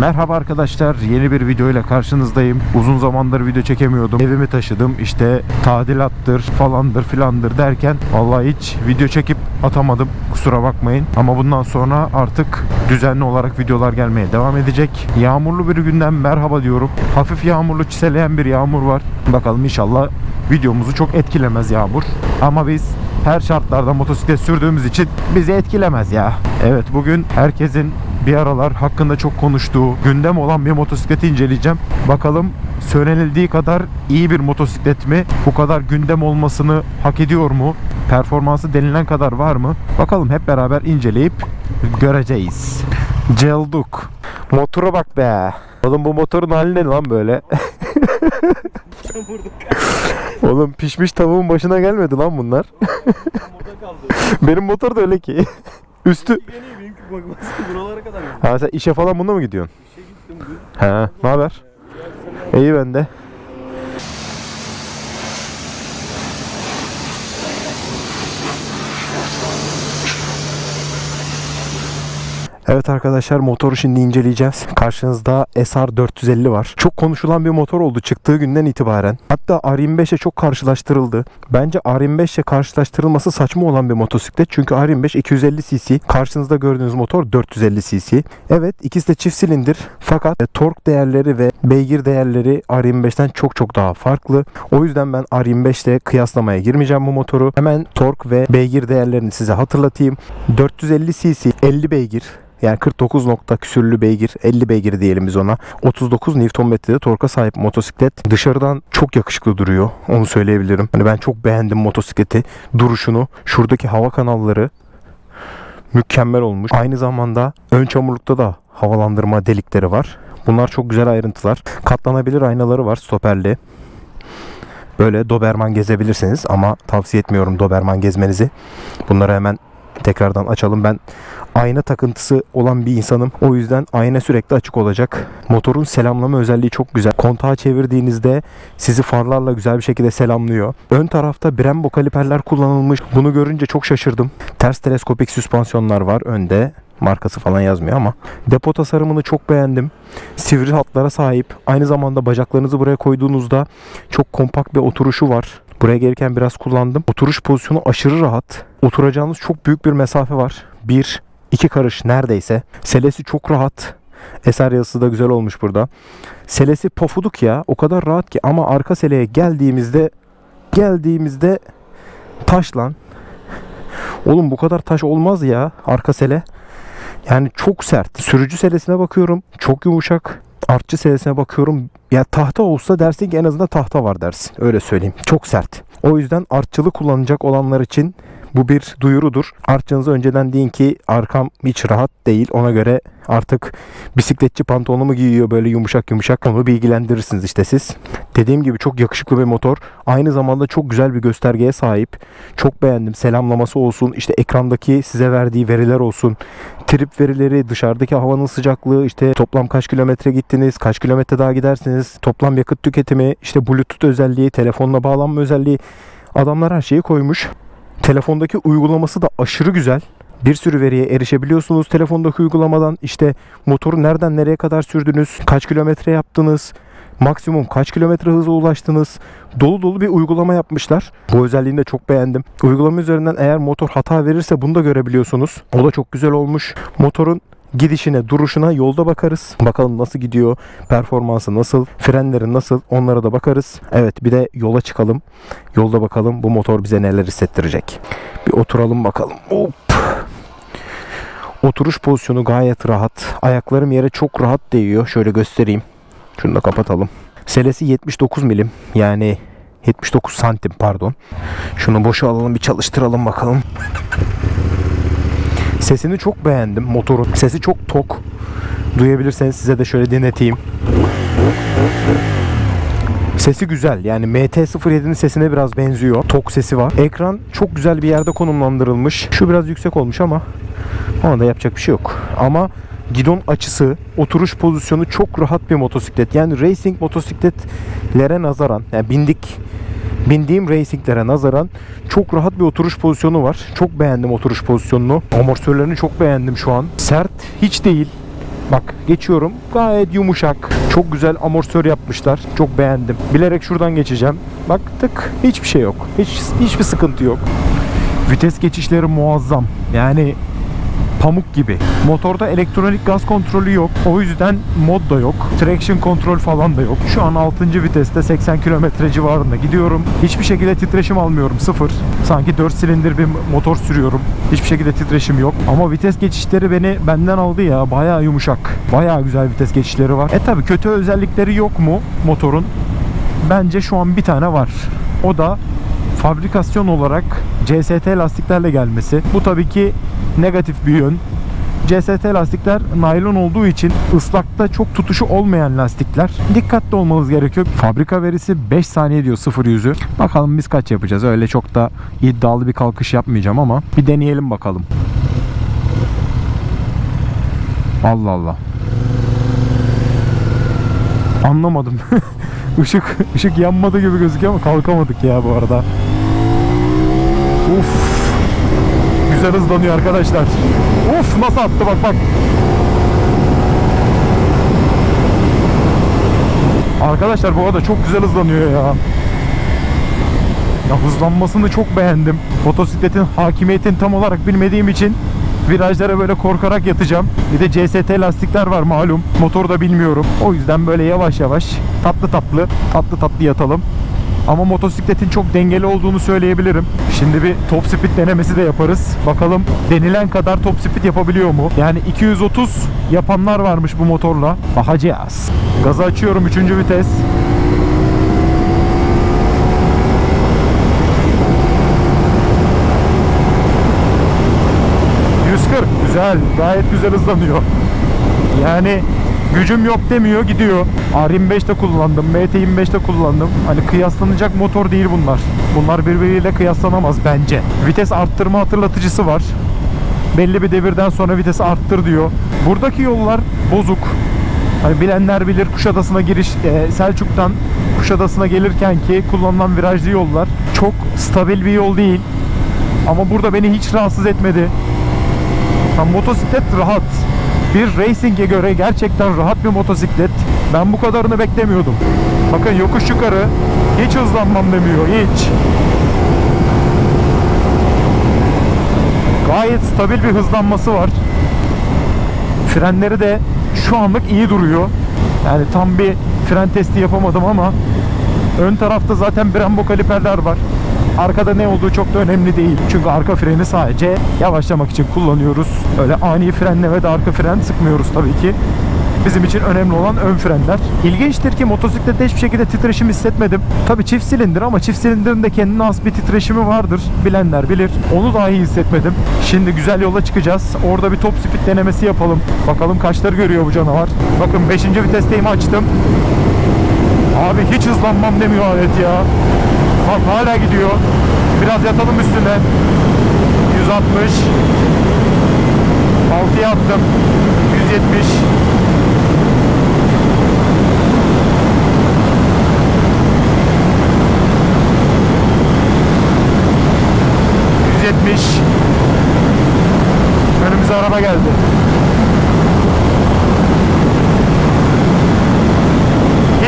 Merhaba arkadaşlar yeni bir video ile karşınızdayım. Uzun zamandır video çekemiyordum. Evimi taşıdım işte tadilattır falandır filandır derken Vallahi hiç video çekip atamadım kusura bakmayın. Ama bundan sonra artık düzenli olarak videolar gelmeye devam edecek. Yağmurlu bir günden merhaba diyorum. Hafif yağmurlu çiseleyen bir yağmur var. Bakalım inşallah videomuzu çok etkilemez yağmur. Ama biz her şartlarda motosiklet sürdüğümüz için bizi etkilemez ya. Evet bugün herkesin bir aralar hakkında çok konuştuğu, gündem olan bir motosikleti inceleyeceğim. Bakalım söylenildiği kadar iyi bir motosiklet mi? Bu kadar gündem olmasını hak ediyor mu? Performansı denilen kadar var mı? Bakalım hep beraber inceleyip göreceğiz. Celduk. Motora bak be. Oğlum bu motorun hali ne lan böyle? Oğlum pişmiş tavuğun başına gelmedi lan bunlar. Benim motor da öyle ki. Üstü. Yeni benimki bak bak buralara kadar geldi. Ha sen işe falan bununla mı gidiyorsun? İşe gittim. He. Ne haber? İyi ben de. Evet arkadaşlar motoru şimdi inceleyeceğiz. Karşınızda SR 450 var. Çok konuşulan bir motor oldu çıktığı günden itibaren. Hatta R25'e çok karşılaştırıldı. Bence R25 ile karşılaştırılması saçma olan bir motosiklet. Çünkü R25 250 cc. Karşınızda gördüğünüz motor 450 cc. Evet ikisi de çift silindir. Fakat e, tork değerleri ve beygir değerleri R25'ten çok çok daha farklı. O yüzden ben R25 ile kıyaslamaya girmeyeceğim bu motoru. Hemen tork ve beygir değerlerini size hatırlatayım. 450 cc 50 beygir yani 49 nokta küsürlü beygir, 50 beygir diyelim biz ona. 39 Nm'de torka sahip motosiklet. Dışarıdan çok yakışıklı duruyor. Onu söyleyebilirim. Hani ben çok beğendim motosikleti. Duruşunu. Şuradaki hava kanalları mükemmel olmuş. Aynı zamanda ön çamurlukta da havalandırma delikleri var. Bunlar çok güzel ayrıntılar. Katlanabilir aynaları var stoperli. Böyle Doberman gezebilirsiniz ama tavsiye etmiyorum Doberman gezmenizi. Bunları hemen tekrardan açalım. Ben ayna takıntısı olan bir insanım. O yüzden ayna sürekli açık olacak. Motorun selamlama özelliği çok güzel. Kontağı çevirdiğinizde sizi farlarla güzel bir şekilde selamlıyor. Ön tarafta Brembo kaliperler kullanılmış. Bunu görünce çok şaşırdım. Ters teleskopik süspansiyonlar var önde. Markası falan yazmıyor ama. Depo tasarımını çok beğendim. Sivri hatlara sahip. Aynı zamanda bacaklarınızı buraya koyduğunuzda çok kompakt bir oturuşu var. Buraya gelirken biraz kullandım. Oturuş pozisyonu aşırı rahat. Oturacağınız çok büyük bir mesafe var. Bir, iki karış neredeyse. Selesi çok rahat. Eser yazısı da güzel olmuş burada. Selesi pofuduk ya. O kadar rahat ki ama arka seleye geldiğimizde geldiğimizde taş lan. Oğlum bu kadar taş olmaz ya arka sele. Yani çok sert. Sürücü selesine bakıyorum. Çok yumuşak. Artçı selesine bakıyorum. Ya tahta olsa dersin ki en azından tahta var dersin. Öyle söyleyeyim. Çok sert. O yüzden artçılı kullanacak olanlar için bu bir duyurudur. Artçınıza önceden deyin ki arkam hiç rahat değil. Ona göre artık bisikletçi pantolonu mu giyiyor böyle yumuşak yumuşak onu bilgilendirirsiniz işte siz. Dediğim gibi çok yakışıklı bir motor. Aynı zamanda çok güzel bir göstergeye sahip. Çok beğendim. Selamlaması olsun, işte ekrandaki size verdiği veriler olsun. Trip verileri, dışarıdaki havanın sıcaklığı, işte toplam kaç kilometre gittiniz, kaç kilometre daha gidersiniz, toplam yakıt tüketimi, işte Bluetooth özelliği, telefonla bağlanma özelliği. Adamlar her şeyi koymuş. Telefondaki uygulaması da aşırı güzel. Bir sürü veriye erişebiliyorsunuz telefondaki uygulamadan. İşte motoru nereden nereye kadar sürdünüz, kaç kilometre yaptınız, maksimum kaç kilometre hıza ulaştınız. Dolu dolu bir uygulama yapmışlar. Bu özelliğini de çok beğendim. Uygulama üzerinden eğer motor hata verirse bunu da görebiliyorsunuz. O da çok güzel olmuş. Motorun gidişine, duruşuna yolda bakarız. Bakalım nasıl gidiyor, performansı nasıl, frenleri nasıl onlara da bakarız. Evet bir de yola çıkalım. Yolda bakalım bu motor bize neler hissettirecek. Bir oturalım bakalım. Hop. Oturuş pozisyonu gayet rahat. Ayaklarım yere çok rahat değiyor. Şöyle göstereyim. Şunu da kapatalım. Selesi 79 milim. Yani 79 santim pardon. Şunu boşa alalım bir çalıştıralım bakalım. Sesini çok beğendim motorun. Sesi çok tok. Duyabilirseniz size de şöyle dinleteyim. Sesi güzel. Yani MT-07'nin sesine biraz benziyor. Tok sesi var. Ekran çok güzel bir yerde konumlandırılmış. Şu biraz yüksek olmuş ama ona da yapacak bir şey yok. Ama gidon açısı, oturuş pozisyonu çok rahat bir motosiklet. Yani racing motosikletlere nazaran, yani bindik bindiğim racinglere nazaran çok rahat bir oturuş pozisyonu var. Çok beğendim oturuş pozisyonunu. Amortisörlerini çok beğendim şu an. Sert hiç değil. Bak geçiyorum. Gayet yumuşak. Çok güzel amortisör yapmışlar. Çok beğendim. Bilerek şuradan geçeceğim. Bak tık hiçbir şey yok. Hiç hiçbir sıkıntı yok. Vites geçişleri muazzam. Yani pamuk gibi. Motorda elektronik gaz kontrolü yok. O yüzden mod da yok. Traction kontrol falan da yok. Şu an 6. viteste 80 km civarında gidiyorum. Hiçbir şekilde titreşim almıyorum. Sıfır. Sanki 4 silindir bir motor sürüyorum. Hiçbir şekilde titreşim yok. Ama vites geçişleri beni benden aldı ya. Bayağı yumuşak. Bayağı güzel vites geçişleri var. E tabi kötü özellikleri yok mu motorun? Bence şu an bir tane var. O da fabrikasyon olarak CST lastiklerle gelmesi. Bu tabii ki negatif bir yön. CST lastikler naylon olduğu için ıslakta çok tutuşu olmayan lastikler. Dikkatli olmanız gerekiyor. Fabrika verisi 5 saniye diyor 0 yüzü. Bakalım biz kaç yapacağız. Öyle çok da iddialı bir kalkış yapmayacağım ama bir deneyelim bakalım. Allah Allah. Anlamadım. Işık ışık yanmadı gibi gözüküyor ama kalkamadık ya bu arada. Uf. Güzel hızlanıyor arkadaşlar. Uf nasıl attı bak bak. Arkadaşlar bu arada çok güzel hızlanıyor ya. Ya hızlanmasını çok beğendim. Motosikletin hakimiyetini tam olarak bilmediğim için virajlara böyle korkarak yatacağım. Bir de CST lastikler var malum. Motoru da bilmiyorum. O yüzden böyle yavaş yavaş tatlı tatlı tatlı tatlı yatalım. Ama motosikletin çok dengeli olduğunu söyleyebilirim. Şimdi bir top speed denemesi de yaparız. Bakalım denilen kadar top speed yapabiliyor mu? Yani 230 yapanlar varmış bu motorla. Bakacağız. Gazı açıyorum 3. vites. Güzel gayet güzel hızlanıyor. Yani gücüm yok demiyor gidiyor. R25'te kullandım, MT25'te kullandım. Hani kıyaslanacak motor değil bunlar. Bunlar birbiriyle kıyaslanamaz bence. Vites arttırma hatırlatıcısı var. Belli bir devirden sonra vitesi arttır diyor. Buradaki yollar bozuk. Hani bilenler bilir Kuşadası'na giriş e, Selçuk'tan Kuşadası'na gelirken ki kullanılan virajlı yollar çok stabil bir yol değil. Ama burada beni hiç rahatsız etmedi. Ha, motosiklet rahat. Bir racing'e göre gerçekten rahat bir motosiklet. Ben bu kadarını beklemiyordum. Bakın yokuş yukarı hiç hızlanmam demiyor hiç. Gayet stabil bir hızlanması var. Frenleri de şu anlık iyi duruyor. Yani tam bir fren testi yapamadım ama ön tarafta zaten Brembo kaliperler var. Arkada ne olduğu çok da önemli değil. Çünkü arka freni sadece yavaşlamak için kullanıyoruz. Öyle ani frenleme de arka fren sıkmıyoruz tabii ki. Bizim için önemli olan ön frenler. İlginçtir ki motosiklette hiçbir şekilde titreşim hissetmedim. Tabii çift silindir ama çift silindirin de kendine has bir titreşimi vardır. Bilenler bilir. Onu dahi hissetmedim. Şimdi güzel yola çıkacağız. Orada bir top speed denemesi yapalım. Bakalım kaçları görüyor bu canavar. Bakın 5. vitesteyim açtım. Abi hiç hızlanmam demiyor alet ya. Bak hala gidiyor. Biraz yatalım üstüne. 160. 6'ya attım. 170. ...170... Önümüze araba geldi.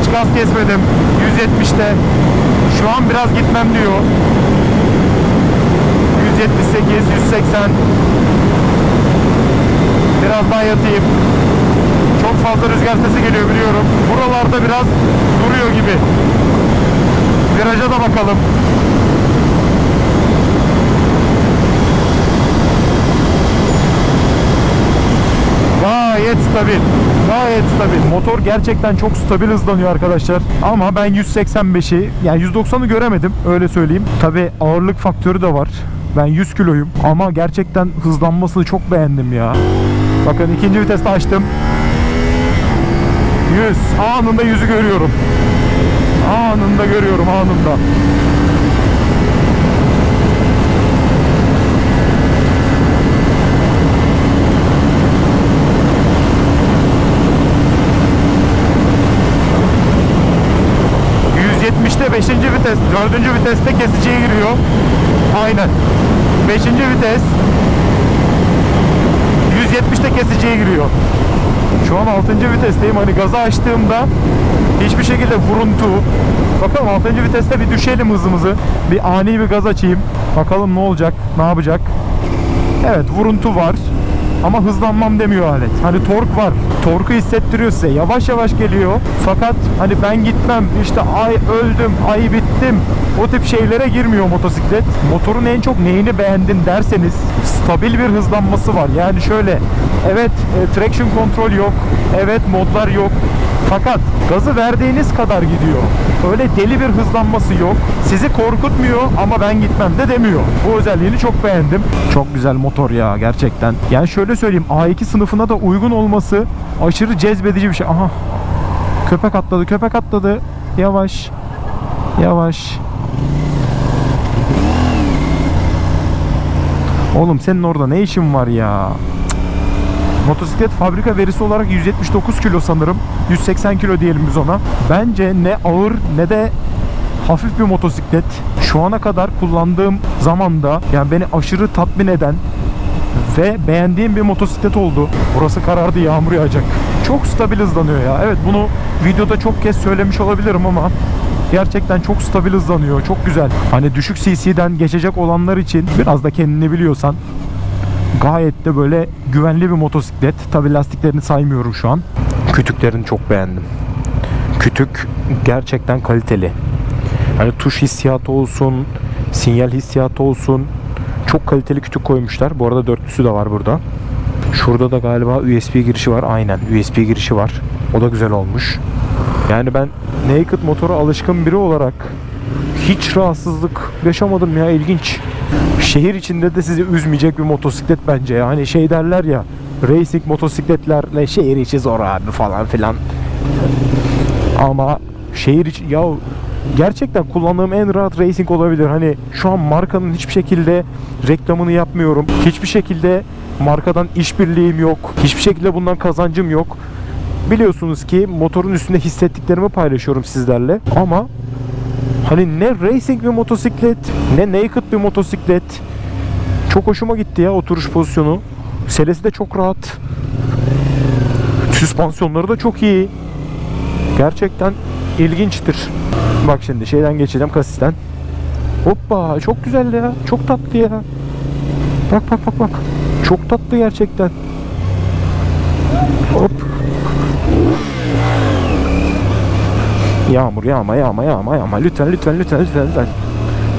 Hiç gaz kesmedim. 170'te. Şu an biraz gitmem diyor. 178, 180. Biraz daha yatayım. Çok fazla rüzgar sesi geliyor biliyorum. Buralarda biraz duruyor gibi. Viraja da bakalım. Gayet stabil. Gayet stabil. Motor gerçekten çok stabil hızlanıyor arkadaşlar. Ama ben 185'i yani 190'ı göremedim öyle söyleyeyim. Tabi ağırlık faktörü de var. Ben 100 kiloyum ama gerçekten hızlanmasını çok beğendim ya. Bakın ikinci viteste açtım. 100. Anında yüzü görüyorum. Anında görüyorum anında. ...170'te 5. vites, 4. viteste kesiciye giriyor. Aynen. 5. vites 170'te kesiciye giriyor. Şu an 6. vitesteyim. Hani gazı açtığımda hiçbir şekilde vuruntu. Bakalım 6. viteste bir düşelim hızımızı. Bir ani bir gaz açayım. Bakalım ne olacak, ne yapacak. Evet vuruntu var. Ama hızlanmam demiyor alet. Hani tork var. Torku hissettiriyor size. Yavaş yavaş geliyor. Fakat hani ben gitmem. işte ay öldüm, ay bittim. O tip şeylere girmiyor motosiklet. Motorun en çok neyini beğendin derseniz stabil bir hızlanması var. Yani şöyle evet e, traction kontrol yok. Evet modlar yok. Fakat gazı verdiğiniz kadar gidiyor. Öyle deli bir hızlanması yok. Sizi korkutmuyor ama ben gitmem de demiyor. Bu özelliğini çok beğendim. Çok güzel motor ya gerçekten. Yani şöyle söyleyeyim A2 sınıfına da uygun olması aşırı cezbedici bir şey. Aha. Köpek atladı, köpek atladı. Yavaş. Yavaş. Oğlum senin orada ne işin var ya? Motosiklet fabrika verisi olarak 179 kilo sanırım. 180 kilo diyelim biz ona. Bence ne ağır ne de hafif bir motosiklet. Şu ana kadar kullandığım zamanda yani beni aşırı tatmin eden ve beğendiğim bir motosiklet oldu. Burası karardı yağmur yağacak. Çok stabil hızlanıyor ya. Evet bunu videoda çok kez söylemiş olabilirim ama gerçekten çok stabil hızlanıyor. Çok güzel. Hani düşük CC'den geçecek olanlar için biraz da kendini biliyorsan gayet de böyle güvenli bir motosiklet. Tabi lastiklerini saymıyorum şu an. Kütüklerini çok beğendim. Kütük gerçekten kaliteli. Hani tuş hissiyatı olsun, sinyal hissiyatı olsun. Çok kaliteli kütük koymuşlar. Bu arada dörtlüsü de var burada. Şurada da galiba USB girişi var. Aynen USB girişi var. O da güzel olmuş. Yani ben naked motora alışkın biri olarak hiç rahatsızlık yaşamadım ya ilginç. Şehir içinde de sizi üzmeyecek bir motosiklet bence ya. Hani şey derler ya racing motosikletlerle şehir içi zor abi falan filan. Ama şehir içi ya gerçekten kullandığım en rahat racing olabilir. Hani şu an markanın hiçbir şekilde reklamını yapmıyorum. Hiçbir şekilde markadan işbirliğim yok. Hiçbir şekilde bundan kazancım yok. Biliyorsunuz ki motorun üstünde hissettiklerimi paylaşıyorum sizlerle. Ama Hani ne racing bir motosiklet, ne naked bir motosiklet. Çok hoşuma gitti ya oturuş pozisyonu. Selesi de çok rahat. Süspansiyonları da çok iyi. Gerçekten ilginçtir. Bak şimdi şeyden geçeceğim kasisten. Hoppa çok güzel ya. Çok tatlı ya. Bak bak bak bak. Çok tatlı gerçekten. Hop. Yağmur yağma yağma yağma yağma. Lütfen lütfen lütfen lütfen lütfen.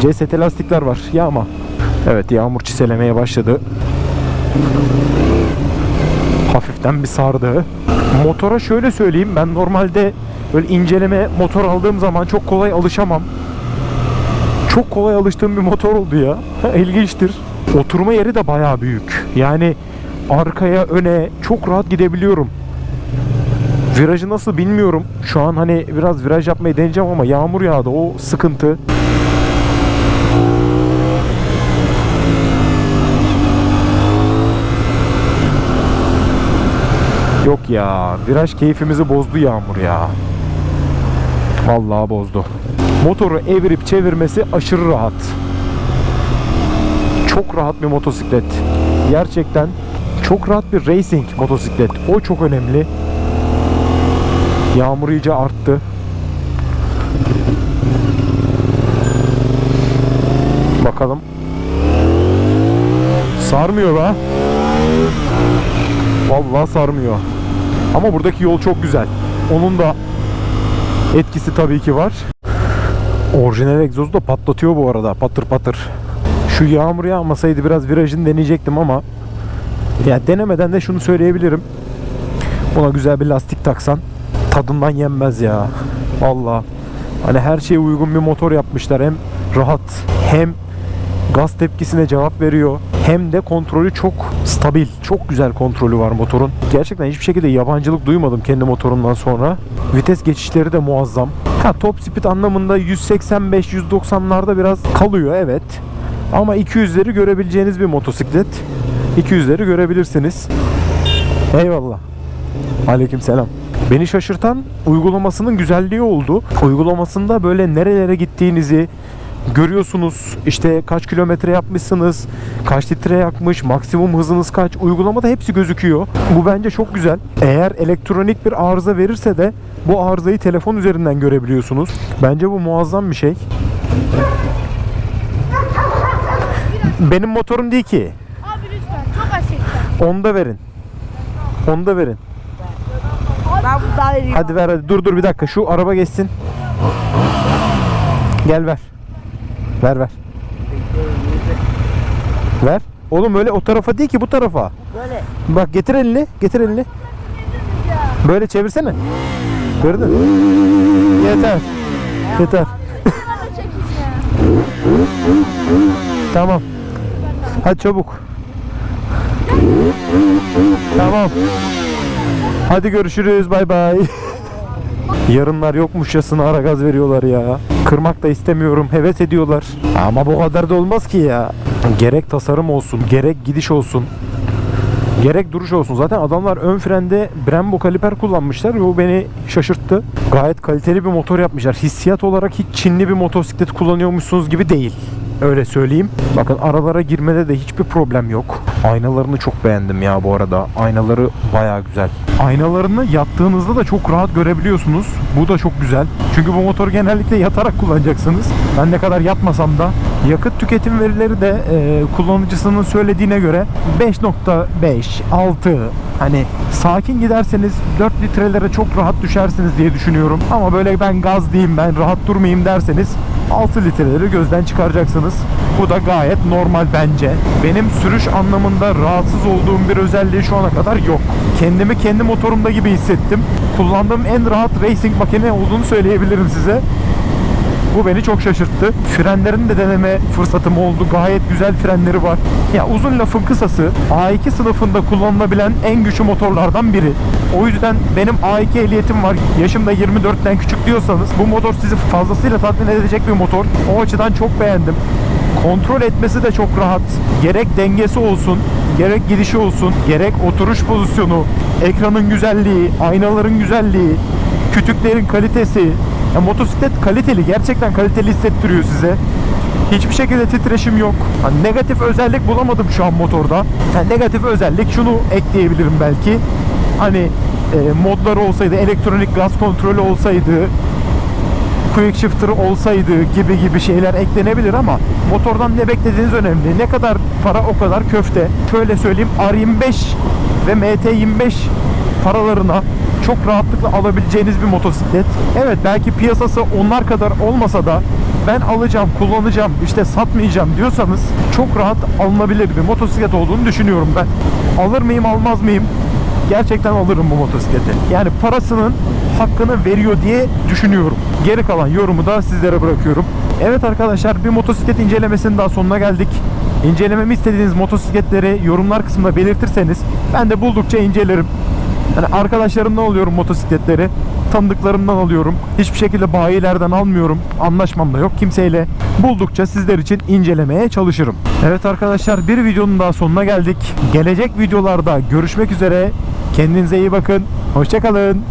CST lastikler var. Yağma. Evet yağmur çiselemeye başladı. Hafiften bir sardı. Motora şöyle söyleyeyim. Ben normalde böyle inceleme motor aldığım zaman çok kolay alışamam. Çok kolay alıştığım bir motor oldu ya. İlginçtir. Oturma yeri de bayağı büyük. Yani arkaya öne çok rahat gidebiliyorum. Virajı nasıl bilmiyorum. Şu an hani biraz viraj yapmayı deneyeceğim ama yağmur yağdı. O sıkıntı. Yok ya. Viraj keyfimizi bozdu yağmur ya. Vallahi bozdu. Motoru evirip çevirmesi aşırı rahat. Çok rahat bir motosiklet. Gerçekten çok rahat bir racing motosiklet. O çok önemli. Yağmur iyice arttı. Bakalım. Sarmıyor be. Vallahi sarmıyor. Ama buradaki yol çok güzel. Onun da etkisi tabii ki var. Orijinal egzozu da patlatıyor bu arada. Patır patır. Şu yağmur yağmasaydı biraz virajını deneyecektim ama ya denemeden de şunu söyleyebilirim. Buna güzel bir lastik taksan tadından yenmez ya. Valla. Hani her şeye uygun bir motor yapmışlar. Hem rahat hem gaz tepkisine cevap veriyor. Hem de kontrolü çok stabil. Çok güzel kontrolü var motorun. Gerçekten hiçbir şekilde yabancılık duymadım kendi motorumdan sonra. Vites geçişleri de muazzam. Ha top speed anlamında 185-190'larda biraz kalıyor evet. Ama 200'leri görebileceğiniz bir motosiklet. 200'leri görebilirsiniz. Eyvallah. Aleyküm selam. Beni şaşırtan uygulamasının güzelliği oldu. Uygulamasında böyle nerelere gittiğinizi, görüyorsunuz. İşte kaç kilometre yapmışsınız, kaç litre yakmış, maksimum hızınız kaç. Uygulamada hepsi gözüküyor. Bu bence çok güzel. Eğer elektronik bir arıza verirse de bu arızayı telefon üzerinden görebiliyorsunuz. Bence bu muazzam bir şey. Benim motorum değil ki. Abi lütfen çok aşıklar. Onu da verin. Onu da verin. Daha vereyim. Hadi ver hadi. Dur dur bir dakika. Şu araba geçsin. Gel ver. Ver ver. Ver. Oğlum öyle o tarafa değil ki bu tarafa. Böyle. Bak getir elini. Getir elini. Böyle çevirsene. Gördün. Yeter. Yeter. Tamam. Hadi çabuk. Tamam. Hadi görüşürüz. Bay bay. Yarınlar yokmuşçasına ara gaz veriyorlar ya. Kırmak da istemiyorum. Heves ediyorlar. Ama bu kadar da olmaz ki ya. Gerek tasarım olsun, gerek gidiş olsun. Gerek duruş olsun. Zaten adamlar ön frende Brembo kaliper kullanmışlar ve o beni şaşırttı. Gayet kaliteli bir motor yapmışlar. Hissiyat olarak hiç Çinli bir motosiklet kullanıyormuşsunuz gibi değil. Öyle söyleyeyim. Bakın aralara girmede de hiçbir problem yok. Aynalarını çok beğendim ya bu arada. Aynaları baya güzel. Aynalarını yattığınızda da çok rahat görebiliyorsunuz. Bu da çok güzel. Çünkü bu motoru genellikle yatarak kullanacaksınız. Ben ne kadar yatmasam da yakıt tüketim verileri de e, kullanıcısının söylediğine göre 5.5, 6 hani sakin giderseniz 4 litrelere çok rahat düşersiniz diye düşünüyorum. Ama böyle ben gaz diyeyim ben rahat durmayayım derseniz 6 litreleri gözden çıkaracaksınız. Bu da gayet normal bence. Benim sürüş anlamında rahatsız olduğum bir özelliği şu ana kadar yok. Kendimi kendi motorumda gibi hissettim. Kullandığım en rahat racing makine olduğunu söyleyebilirim size. Bu beni çok şaşırttı. Frenlerini de deneme fırsatım oldu. Gayet güzel frenleri var. Ya uzun lafın kısası A2 sınıfında kullanılabilen en güçlü motorlardan biri. O yüzden benim A2 ehliyetim var. Yaşım da 24'ten küçük diyorsanız bu motor sizi fazlasıyla tatmin edecek bir motor. O açıdan çok beğendim. Kontrol etmesi de çok rahat. Gerek dengesi olsun, gerek gidişi olsun, gerek oturuş pozisyonu, ekranın güzelliği, aynaların güzelliği, kütüklerin kalitesi. Ya motosiklet kaliteli, gerçekten kaliteli hissettiriyor size. Hiçbir şekilde titreşim yok. Hani negatif özellik bulamadım şu an motorda. Yani negatif özellik şunu ekleyebilirim belki. Hani e, modları olsaydı, elektronik gaz kontrolü olsaydı, quick shifter olsaydı gibi gibi şeyler eklenebilir ama motordan ne beklediğiniz önemli. Ne kadar para o kadar köfte. Şöyle söyleyeyim R25 ve MT25 paralarına çok rahatlıkla alabileceğiniz bir motosiklet. Evet belki piyasası onlar kadar olmasa da ben alacağım, kullanacağım, işte satmayacağım diyorsanız çok rahat alınabilir bir motosiklet olduğunu düşünüyorum ben. Alır mıyım, almaz mıyım? gerçekten alırım bu motosikleti. Yani parasının hakkını veriyor diye düşünüyorum. Geri kalan yorumu da sizlere bırakıyorum. Evet arkadaşlar bir motosiklet incelemesinin daha sonuna geldik. İncelememi istediğiniz motosikletleri yorumlar kısmında belirtirseniz ben de buldukça incelerim. Yani arkadaşlarımdan alıyorum motosikletleri. Tanıdıklarımdan alıyorum. Hiçbir şekilde bayilerden almıyorum. Anlaşmam da yok kimseyle. Buldukça sizler için incelemeye çalışırım. Evet arkadaşlar bir videonun daha sonuna geldik. Gelecek videolarda görüşmek üzere. Kendinize iyi bakın. Hoşçakalın.